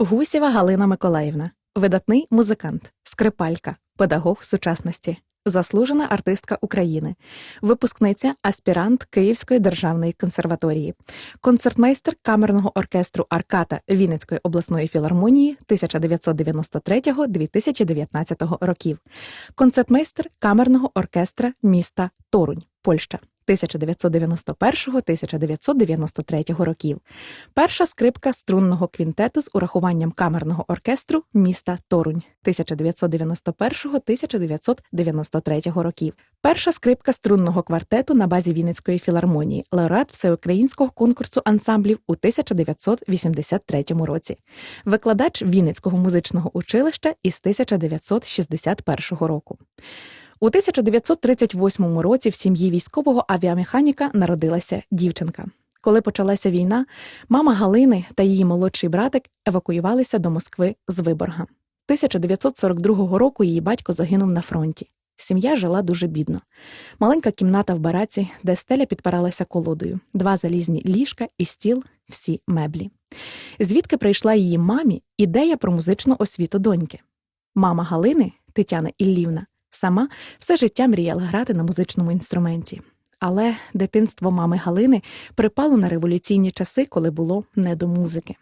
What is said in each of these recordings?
Гусєва Галина Миколаївна, видатний музикант, скрипалька, педагог сучасності, заслужена артистка України, випускниця, аспірант Київської державної консерваторії, концертмейстер камерного оркестру Арката Вінницької обласної філармонії 1993-2019 років, концертмейстер камерного оркестра міста Торунь, Польща. 1991-1993 років. Перша скрипка струнного квінтету з урахуванням камерного оркестру міста Торунь 1991-1993 років. Перша скрипка струнного квартету на базі Вінницької філармонії, лауреат всеукраїнського конкурсу ансамблів у 1983 році. Викладач Вінницького музичного училища із 1961 року. У 1938 році в сім'ї військового авіамеханіка народилася дівчинка. Коли почалася війна, мама Галини та її молодший братик евакуювалися до Москви з Виборга. 1942 року її батько загинув на фронті. Сім'я жила дуже бідно. Маленька кімната в бараці, де стеля підпиралася колодою, два залізні ліжка і стіл, всі меблі. Звідки прийшла її мамі ідея про музичну освіту доньки. Мама Галини, Тетяна Іллівна, Сама все життя мріяла грати на музичному інструменті. Але дитинство мами Галини припало на революційні часи, коли було не до музики.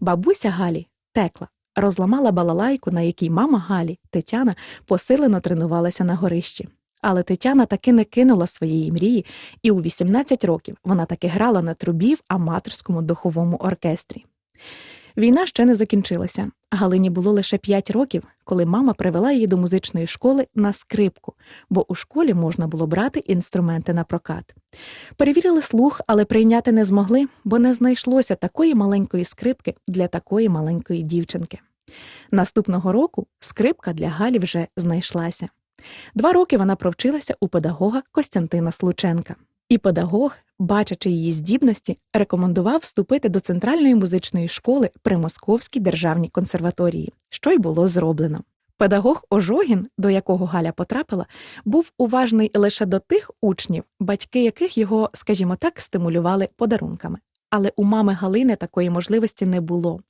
Бабуся Галі текла, розламала балалайку, на якій мама Галі, Тетяна, посилено тренувалася на горищі. Але Тетяна таки не кинула своєї мрії, і у 18 років вона таки грала на трубі в аматорському духовому оркестрі. Війна ще не закінчилася. Галині було лише 5 років, коли мама привела її до музичної школи на скрипку, бо у школі можна було брати інструменти на прокат. Перевірили слух, але прийняти не змогли, бо не знайшлося такої маленької скрипки для такої маленької дівчинки. Наступного року скрипка для Галі вже знайшлася. Два роки вона провчилася у педагога Костянтина Слученка. І педагог, бачачи її здібності, рекомендував вступити до центральної музичної школи при Московській державній консерваторії, що й було зроблено. Педагог Ожогін, до якого Галя потрапила, був уважний лише до тих учнів, батьки яких його, скажімо так, стимулювали подарунками але у мами Галини такої можливості не було.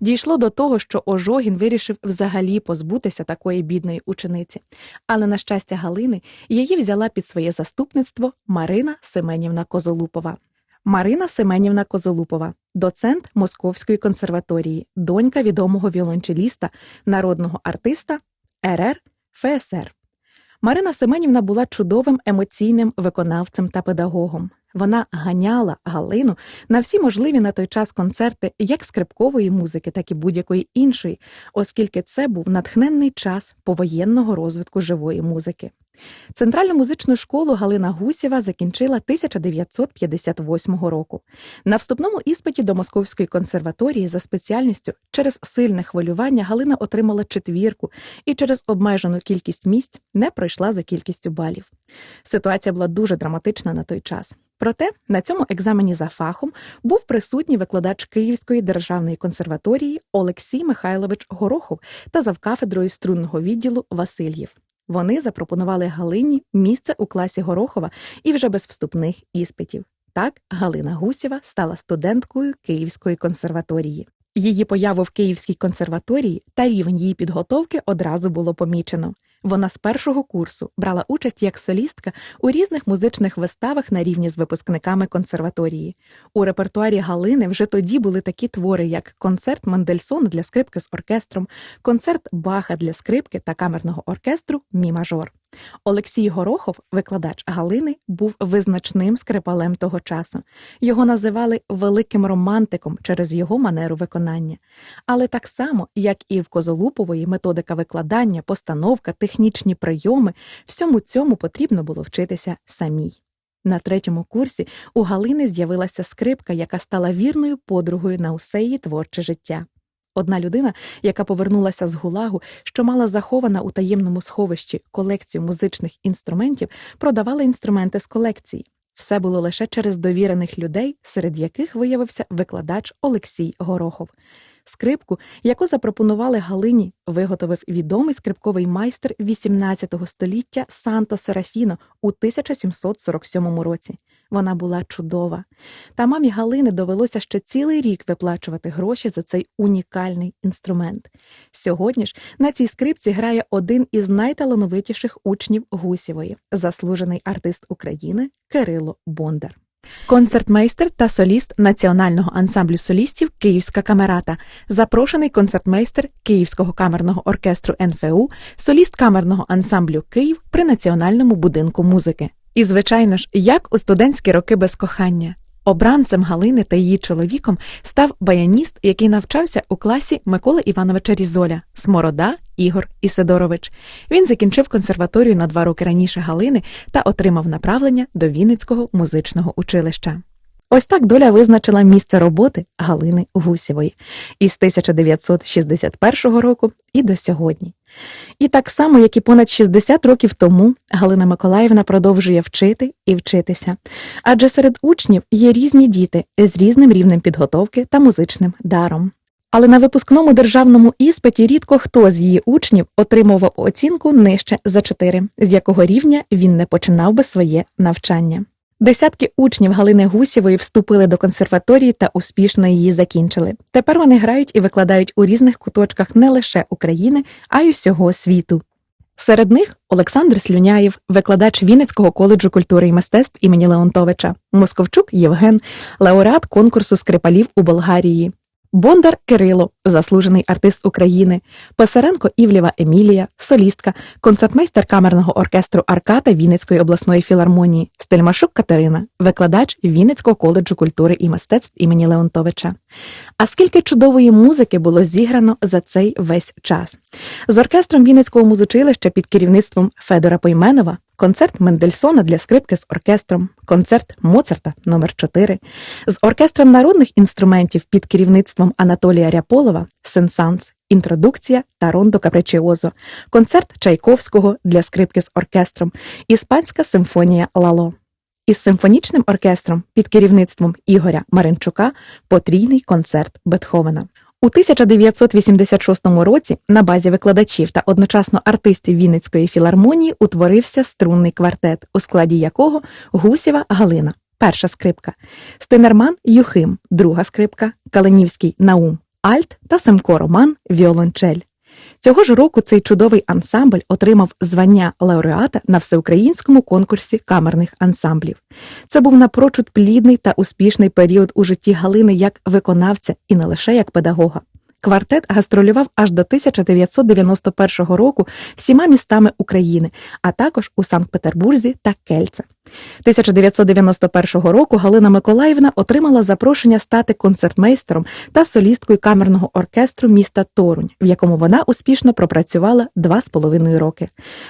Дійшло до того, що Ожогін вирішив взагалі позбутися такої бідної учениці. Але, на щастя, Галини її взяла під своє заступництво Марина Семенівна Козолупова. Марина Семенівна Козолупова, доцент Московської консерваторії, донька відомого віолончеліста, народного артиста РР ФСР. Марина Семенівна була чудовим емоційним виконавцем та педагогом. Вона ганяла Галину на всі можливі на той час концерти як скрипкової музики, так і будь-якої іншої, оскільки це був натхненний час повоєнного розвитку живої музики. Центральну музичну школу Галина Гусєва закінчила 1958 року. На вступному іспиті до Московської консерваторії за спеціальністю через сильне хвилювання Галина отримала четвірку і через обмежену кількість місць не пройшла за кількістю балів. Ситуація була дуже драматична на той час. Проте на цьому екзамені за фахом був присутній викладач Київської державної консерваторії Олексій Михайлович Горохов та завкафедрою струнного відділу Васильєв. Вони запропонували Галині місце у класі Горохова і вже без вступних іспитів. Так Галина Гусєва стала студенткою Київської консерваторії. Її появу в Київській консерваторії та рівень її підготовки одразу було помічено. Вона з першого курсу брала участь як солістка у різних музичних виставах на рівні з випускниками консерваторії. У репертуарі Галини вже тоді були такі твори, як концерт Мендельсона для скрипки з оркестром, концерт Баха для скрипки та камерного оркестру Мі мажор. Олексій Горохов, викладач Галини, був визначним скрипалем того часу. Його називали великим романтиком через його манеру виконання. Але так само, як і в Козолупової методика викладання, постановка, технічні прийоми, всьому цьому потрібно було вчитися самій. На третьому курсі у Галини з'явилася скрипка, яка стала вірною подругою на усе її творче життя. Одна людина, яка повернулася з гулагу, що мала захована у таємному сховищі колекцію музичних інструментів, продавала інструменти з колекції. Все було лише через довірених людей, серед яких виявився викладач Олексій Горохов. Скрипку, яку запропонували Галині, виготовив відомий скрипковий майстер XVIII століття Санто Серафіно у 1747 році. Вона була чудова. Та мамі Галини довелося ще цілий рік виплачувати гроші за цей унікальний інструмент. Сьогодні ж на цій скрипці грає один із найталановитіших учнів Гусєвої, заслужений артист України Кирило Бондар. Концертмейстер та соліст Національного ансамблю солістів Київська камерата, запрошений концертмейстер Київського камерного оркестру НФУ, соліст камерного ансамблю Київ при Національному будинку музики. І, звичайно ж, як у студентські роки без кохання. Обранцем Галини та її чоловіком став баяніст, який навчався у класі Миколи Івановича Різоля, Сморода Ігор Ісидорович. Він закінчив консерваторію на два роки раніше Галини та отримав направлення до Вінницького музичного училища. Ось так доля визначила місце роботи Галини Гусєвої із 1961 року і до сьогодні. І так само, як і понад 60 років тому, Галина Миколаївна продовжує вчити і вчитися. Адже серед учнів є різні діти з різним рівнем підготовки та музичним даром. Але на випускному державному іспиті рідко хто з її учнів отримував оцінку нижче за 4, з якого рівня він не починав би своє навчання. Десятки учнів Галини Гусєвої вступили до консерваторії та успішно її закінчили. Тепер вони грають і викладають у різних куточках не лише України, а й усього світу. Серед них Олександр Слюняєв, викладач Вінницького коледжу культури і мистецтв імені Леонтовича, Московчук Євген, лауреат конкурсу скрипалів у Болгарії. Бондар Кирило, заслужений артист України, Писаренко Івлєва Емілія, солістка, концертмейстер камерного оркестру Арката Вінницької обласної філармонії, Стельмашук Катерина, викладач Вінницького коледжу культури і мистецтв імені Леонтовича. А скільки чудової музики було зіграно за цей весь час. З оркестром Вінницького музичилища під керівництвом Федора Пойменова концерт Мендельсона для скрипки з оркестром, концерт Моцарта номер 4 з оркестром народних інструментів під керівництвом Анатолія Ряполова Сенсанс, інтродукція та рондо капричіозо, концерт Чайковського для скрипки з оркестром, іспанська симфонія Лало. Із симфонічним оркестром під керівництвом Ігоря Маринчука потрійний концерт Бетховена. У 1986 році на базі викладачів та одночасно артистів Вінницької філармонії утворився струнний квартет, у складі якого Гусєва Галина, перша скрипка, Стенерман Юхим, друга скрипка, Калинівський Наум, Альт та Семко Роман Віолончель. Цього ж року цей чудовий ансамбль отримав звання лауреата на всеукраїнському конкурсі камерних ансамблів. Це був напрочуд плідний та успішний період у житті Галини як виконавця і не лише як педагога. Квартет гастролював аж до 1991 року всіма містами України, а також у Санкт-Петербурзі та Кельце. 1991 року Галина Миколаївна отримала запрошення стати концертмейстером та солісткою камерного оркестру міста Торунь, в якому вона успішно пропрацювала два з половиною роки.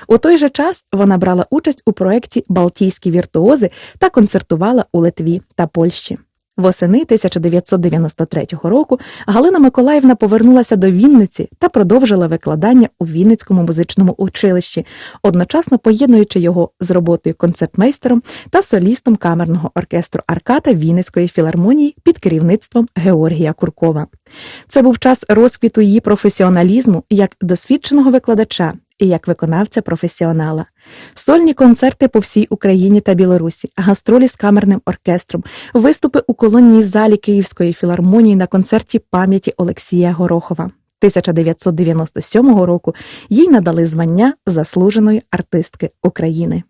У той же час вона брала участь у проєкті Балтійські віртуози та концертувала у Литві та Польщі. Восени 1993 року Галина Миколаївна повернулася до Вінниці та продовжила викладання у Вінницькому музичному училищі, одночасно поєднуючи його з роботою концертмейстером та солістом камерного оркестру Арката Вінницької філармонії під керівництвом Георгія Куркова. Це був час розквіту її професіоналізму як досвідченого викладача і як виконавця професіонала. Сольні концерти по всій Україні та Білорусі, гастролі з камерним оркестром, виступи у колонній залі Київської філармонії на концерті пам'яті Олексія Горохова. 1997 року їй надали звання заслуженої артистки України.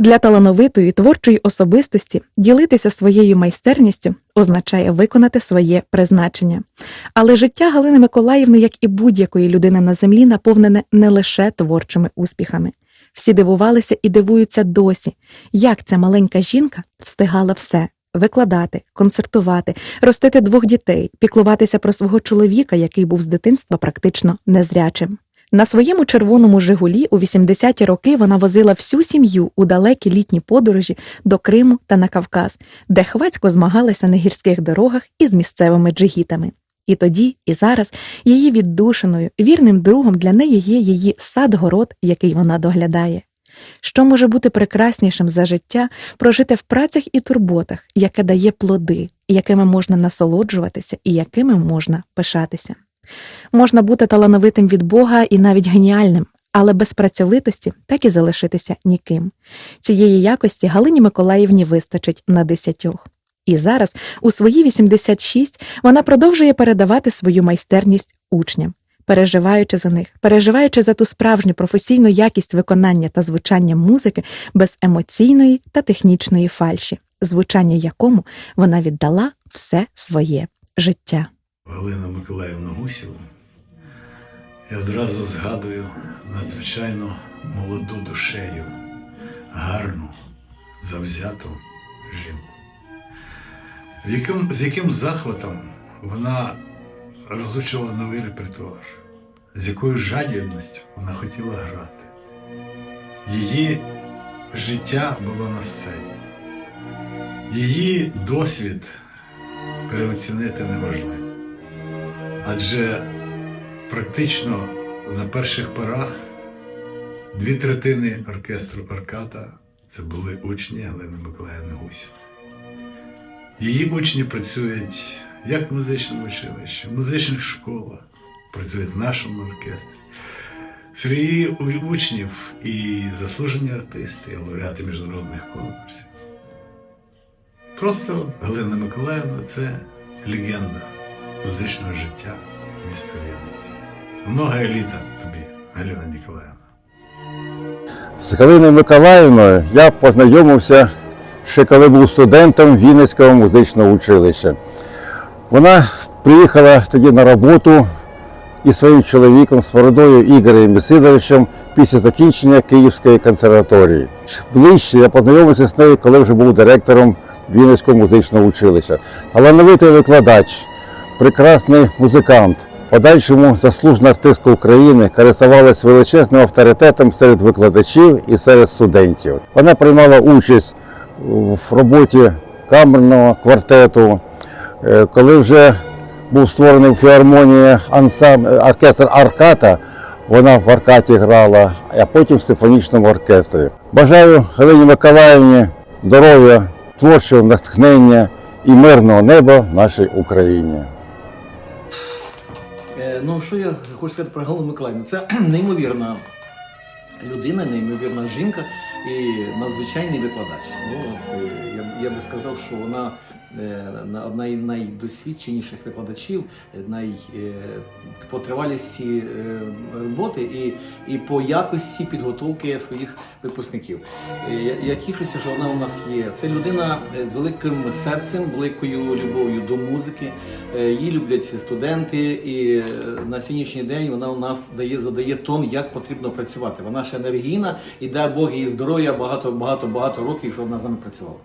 Для талановитої творчої особистості ділитися своєю майстерністю означає виконати своє призначення. Але життя Галини Миколаївни, як і будь-якої людини на землі, наповнене не лише творчими успіхами. Всі дивувалися і дивуються досі, як ця маленька жінка встигала все. Викладати, концертувати, ростити двох дітей, піклуватися про свого чоловіка, який був з дитинства практично незрячим. На своєму червоному Жигулі у 80-ті роки вона возила всю сім'ю у далекі літні подорожі до Криму та на Кавказ, де хвацько змагалася на гірських дорогах із місцевими джигітами. І тоді, і зараз її віддушиною, вірним другом для неї є її сад-город, який вона доглядає. Що може бути прекраснішим за життя прожити в працях і турботах, яке дає плоди, якими можна насолоджуватися і якими можна пишатися? Можна бути талановитим від Бога і навіть геніальним, але без працьовитості так і залишитися ніким. Цієї якості Галині Миколаївні вистачить на десятьох. І зараз, у свої 86, вона продовжує передавати свою майстерність учням, переживаючи за них, переживаючи за ту справжню професійну якість виконання та звучання музики без емоційної та технічної фальші, звучання якому вона віддала все своє життя. Галина Миколаївна Гусєва, я одразу згадую надзвичайно молоду душею, гарну, завзяту жінку. З яким захватом вона розучила новий репертуар, з якою жадібністю вона хотіла грати. Її життя було на сцені. Її досвід переоцінити неможливо. Адже практично на перших порах дві третини оркестру Арката це були учні Галини Миколаївни Гусєва. Її учні працюють як в музичному училищі, в музичних школах, працюють в нашому оркестрі. Серед її учнів і заслужені артисти, і лауреати міжнародних конкурсів. Просто Галина Миколаївна це легенда музичного життя міста Вінниці. Много літа тобі, Галина Ніколаївна. З Галиною Миколаївною я познайомився ще коли був студентом Вінницького музичного училища. Вона приїхала тоді на роботу із своїм чоловіком, з Бородою Ігорем Месидоровичем після закінчення Київської консерваторії. Ближче я познайомився з нею, коли вже був директором Вінницького музичного училища. Талановитий викладач, прекрасний музикант. Подальшому заслужена артистка України користувалась величезним авторитетом серед викладачів і серед студентів. Вона приймала участь в роботі камерного квартету. Е, Коли вже був створений в філармонії ансамбль оркестр Арката, вона в Аркаті грала, а потім в симфонічному оркестрі. Бажаю Галині Миколаївні здоров'я, творчого натхнення і мирного неба в нашій Україні. Ну, що я хочу сказати про Галину Миколаївну? Це неймовірна людина, неймовірна жінка і надзвичайний викладач. Ну, от, е, я, я би сказав, що вона на- одна із найдосвідченіших викладачів, е, най, е, по тривалісті е, роботи і, і по якості підготовки своїх випускників. Е, Я, тішуся, що вона у нас є. Це людина е, з великим серцем, великою любов'ю до музики. Е, Її люблять студенти, і е, на сьогоднішній день вона у нас дає задає тон, як потрібно працювати. Вона ще енергійна і дай Бог їй здоров'я багато, багато, багато років, щоб вона з нами працювала.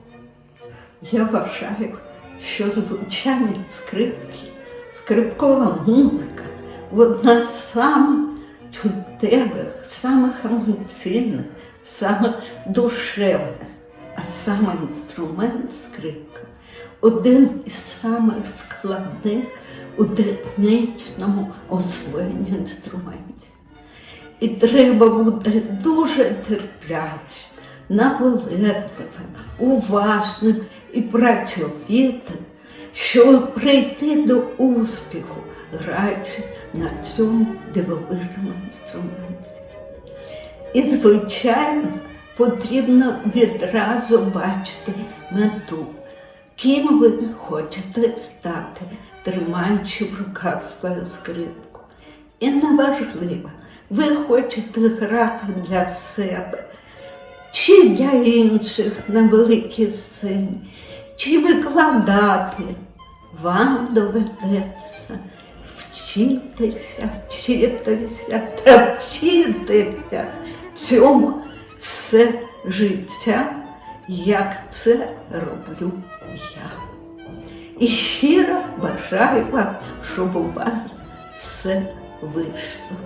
Я вважаю, що звучання скрипки, скрипкова музика одна з самих чуттєвих, самих емоційних, самих душевних, а саме інструмент скрипка один із самих складних у технічному освоєнні інструментів. І треба бути дуже терплячим, наполегливим, уважним і працьовитим, щоб прийти до успіху, граючи на цьому дивовижному інструменті. І, звичайно, потрібно відразу бачити мету, ким ви хочете стати, тримаючи в руках свою скрипку. І неважливо, ви хочете грати для себе, чи для інших на великій сцені, чи викладати, вам доведеться вчитися, вчитися та вчитися цьому все життя, як це роблю я. І щиро бажаю вам, щоб у вас все вийшло.